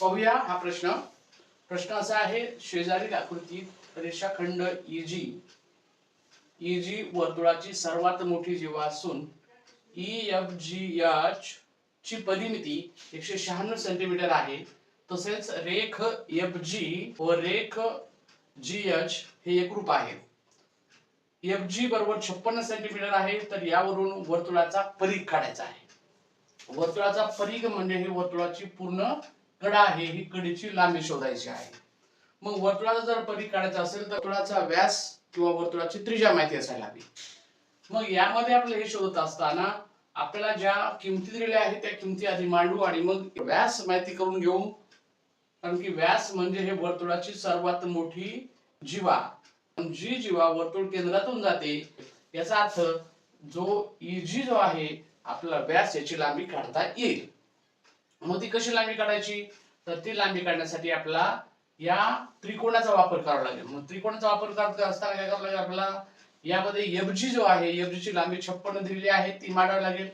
पाहूया हा प्रश्न. प्रश्न असा आहे शेजारील आकृतीत रेषाखंड इजी इजी वर्तुळाची सर्वात मोठी जीवा असून ई एफ जी एच ची परिमिती एकशे शहाण्णव सेंटीमीटर आहे. तसेच रेख एफ जी व रेख जी एच हे एकरूप आहे. एफ जी बरोबर छप्पन्न सेंटीमीटर आहे तर यावरून वर्तुळाचा परीघ काढायचा आहे. वर्तुळाचा परीघ म्हणजे हे वर्तुळाची पूर्ण कडा आहे ही कडीची लांबी शोधायची आहे. मग वर्तुळाचा जर परी काढायचा असेल तर वर्तुळाचा व्यास किंवा वर्तुळाची त्रिज्या माहिती असायला हवी. मग यामध्ये आपलं हे शोधत असताना आपल्याला ज्या किमती दिलेल्या आहेत त्या किमती आधी मांडू आणि मग व्यास माहिती करून घेऊ. कारण की व्यास म्हणजे हे वर्तुळाची सर्वात मोठी जीवा. जी जीवा वर्तुळ केंद्रातून जाते याचा अर्थ जो इजी जो आहे आपला व्यास याची लांबी काढता येईल. मग ती कशी लांबी काढायची? तर ती लांबी काढण्यासाठी आपला या त्रिकोणाचा वापर करावा लागेल. मग त्रिकोणाचा वापर करत असताना काय करावं लागेल आपल्याला? यामध्ये एफजी जो आहे एफजी ची लांबी छप्पन्न दिलेली आहे ती मांडावी लागेल.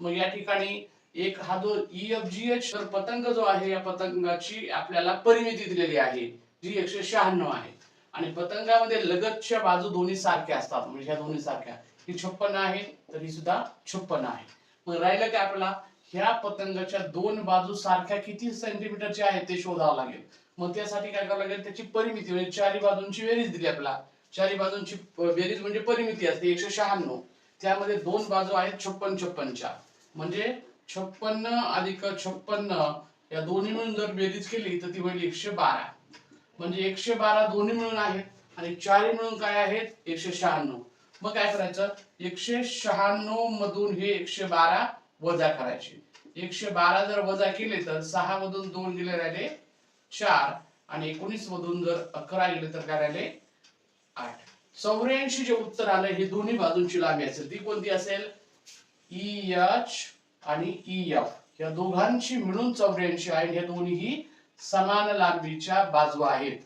मग या ठिकाणी एक हा जो ई एफ जी एच तर पतंग जो आहे या पतंगाची आपल्याला परिमिती दिलेली आहे जी एकशे शहाण्णव आहे. आणि पतंगामध्ये लगतच्या बाजू दोन्ही सारख्या असतात. म्हणजे ह्या दोन्ही सारख्या. ही छप्पन आहे तर ही सुद्धा छप्पन आहे. मग राहिलं काय आपल्याला? ह्या पतंगाच्या दोन बाजू सारख्या किती सेंटीमीटरच्या आहेत ते शोधावं लागेल. मग त्यासाठी काय करावं लागेल? त्याची परिमिती म्हणजे चारी बाजूंची बेरीज दिली आपल्या चारी बाजूंची बेरीज म्हणजे परिमिती असते एकशे शहाण्णव. त्यामध्ये दोन बाजू आहेत छप्पन छप्पनच्या. म्हणजे छप्पन्न अधिक छप्पन्न या दोन्ही मिळून जर बेरीज केली तर ती होईल एकशे बारा. म्हणजे एकशे बारा दोन्ही मिळून आहेत आणि चारी मिळून काय आहेत? एकशे शहाण्णव. मग काय करायचं? एकशे शहाण्णव मधून हे एकशे बारा वजा करायचे. एकशे बारा जर वजा केले तर सहा मधून दोन गेले राहिले चार आणि एकोणीस मधून जर अकरा गेले तर काय राहिले? आठ. चौऱ्याऐंशी जे उत्तर आलं हे दोन्ही बाजूंची लांबी असेल. ती कोणती असेल? ई एच आणि ई एफ या दोघांची मिळून चौऱ्याऐंशी आहे हे दोन्हीही समान लांबीच्या बाजू आहेत.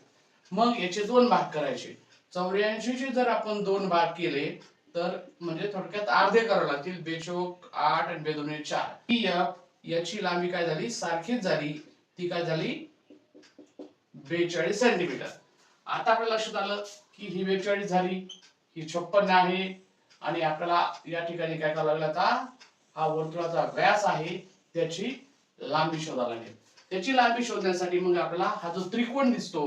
मग याचे दोन भाग करायचे. चौऱ्याऐंशीचे जर आपण दोन भाग केले तर म्हणजे थोडक्यात अर्धे करावे लागतील बेचोक आठ आणि बेदोने चार. ई एफ याची लांबी काय झाली? सारखीच झाली. ती काय झाली? बेचाळीस सेंटीमीटर आता आपल्या लक्षात आलं की ही बेचाळीस झाली ही छप्पन्न आहे आणि आपल्याला या ठिकाणी काय करावं लागलं आता? हा वर्तुळाचा व्यास आहे त्याची लांबी शोधावी लागेल. त्याची लांबी शोधण्यासाठी मग आपल्याला हा जो त्रिकोण दिसतो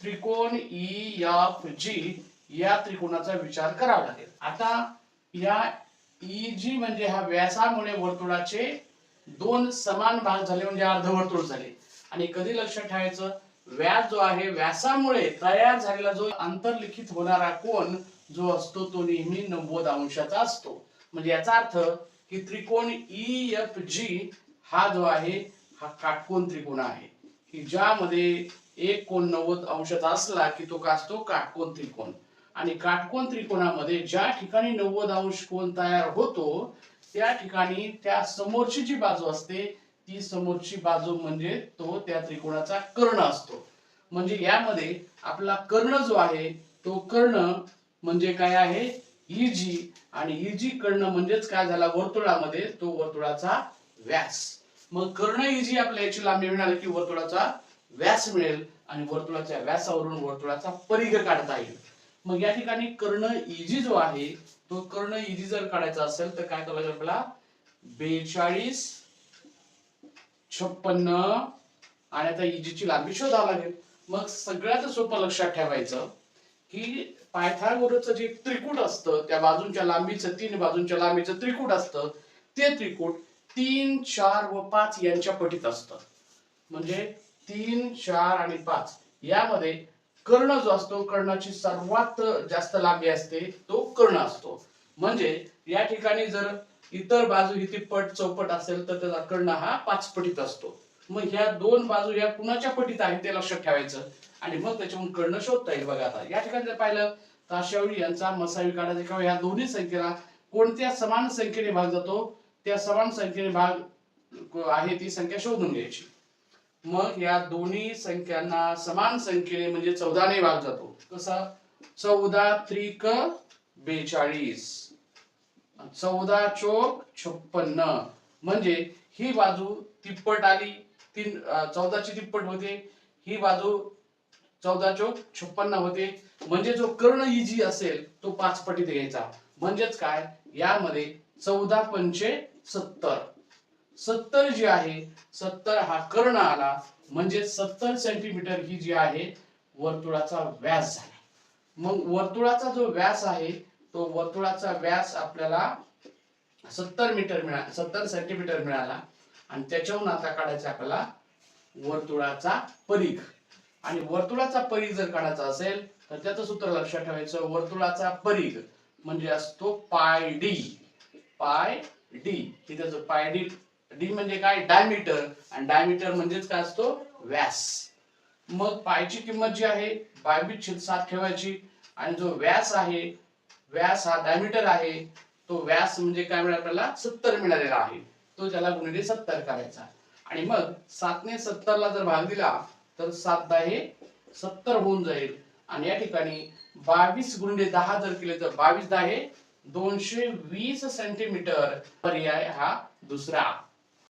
त्रिकोण ई एफ जी या त्रिकोणाचा विचार करावा लागेल. आता या ई जी म्हणजे ह्या व्यासामुळे वर्तुळाचे दोन समान भाग झाले म्हणजे अर्धवर्तुळ झाले. आणि कधी लक्षात ठेवायचं? व्यास जो आहे व्यासामुळे तयार झालेला जो अंतर्लिखित होणारा कोण जो असतो तो नेहमी नव्वद अंशाचा असतो. म्हणजे याचा अर्थ की त्रिकोण ई एफ जी हा जो आहे हा काटकोन त्रिकोण आहे. की ज्यामध्ये एक कोण नव्वद अंशाचा असला की तो का असतो? काटकोन त्रिकोण. आणि काटकोन त्रिकोणामध्ये ज्या ठिकाणी नव्वद अंश कोण तयार होतो त्या ठिकाणी त्या समोरची जी बाजू असते ती समोरची बाजू म्हणजे तो त्या त्रिकोणाचा कर्ण असतो. म्हणजे यामध्ये आपला कर्ण जो आहे तो कर्ण म्हणजे काय आहे? इजी आणि इजी कर्ण म्हणजेच काय झाला? वर्तुळामध्ये तो वर्तुळाचा व्यास. मग कर्ण इजी आपल्या याची लांबी मिळाली की वर्तुळाचा व्यास मिळेल आणि वर्तुळाच्या व्यासावरून वर्तुळाचा परिघ काढता येईल. मग या ठिकाणी कर्ण इजी जो आहे तो कर्ण इजी जर काढायचा असेल तर काय करायचं आपल्याला? बेचाळीस छप्पन्न आणि आता इजीची लांबी शोधावं लागेल. मग सगळ्यात सोपं लक्षात ठेवायचं की पायथागोरसचं जे त्रिकूट असतं त्या बाजूंच्या लांबीचं तीन बाजूंच्या लांबीचं त्रिकूट असतं. ते त्रिकूट तीन चार व पाच यांच्या पटीत असतं. म्हणजे तीन चार आणि पाच यामध्ये कर्ण जो असतो कर्णाची सर्वात जास्त लांबी असते तो कर्ण असतो. म्हणजे या ठिकाणी जर इतर बाजू ही तिप्पट चौपट असेल तर त्याचा कर्ण हा पाच पटीत असतो. मग ह्या दोन बाजू या कुणाच्या पटीत आहेत ते लक्षात ठेवायचं. आणि मग त्याच्यावरून कर्ण शोधता येईल बघा आता. या ठिकाणी जर पाहिलं तर अशावेळी यांचा मसावी काढायचा किंवा ह्या दोन्ही संख्येला कोणत्या समान संख्येने भाग जातो त्या समान संख्येने भाग आहे ती संख्या शोधून घ्यायची. मग या दोन्ही संख्यांना समान संख्येने म्हणजे चौदाने भाग जातो. कसा? चौदा त्रिक बेचाळीस. चौदा चोक छप्पन्न. म्हणजे ही बाजू तिप्पट आली. तीन चौदाची तिप्पट होते. ही बाजू चौदा चोक छप्पन्न होते. म्हणजे जो कर्ण इजी असेल तो पाच पटीत घ्यायचा म्हणजेच काय? यामध्ये चौदा पंचे सत्तर. सत्तर जी आहे सत्तर हा कर्ण आला म्हणजे सत्तर सेंटीमीटर ही जी आहे वर्तुळाचा व्यास झाला. मग वर्तुळाचा जो व्यास आहे तो वर्तुळाचा व्यास आपल्याला सत्तर मीटर मिळा सत्तर सेंटीमीटर मिळाला. आणि त्याच्याहून आता काढायचा आपल्याला वर्तुळाचा परीघ. आणि वर्तुळाचा परीघ जर काढायचा असेल तर त्याचं सूत्र लक्षात ठेवायचं वर्तुळाचा परीघ म्हणजे असतो पाय डी. पाय डी. हे त्याचं पाय डी डी म्हणजे काय? डायमीटर. आणि डायमीटर म्हणजेच काय असतो? व्यास. मग पायची किंमत जी आहे बावीस छेद सात ठेवायची. आणि जो व्यास आहे व्यास हा डायमीटर आहे तो व्यास म्हणजे काय मिळाला आपल्याला? सत्तर मिळालेला आहे. तो त्याला गुणिले सत्तर करायचा. आणि मग सातने सत्तरला जर भाग दिला तर सात दहा सत्तर होऊन जाईल. आणि या ठिकाणी बावीस गुणिले दहा जर केले तर बावीस दहा दोनशे वीस सेंटीमीटर पर्याय हा दुसरा.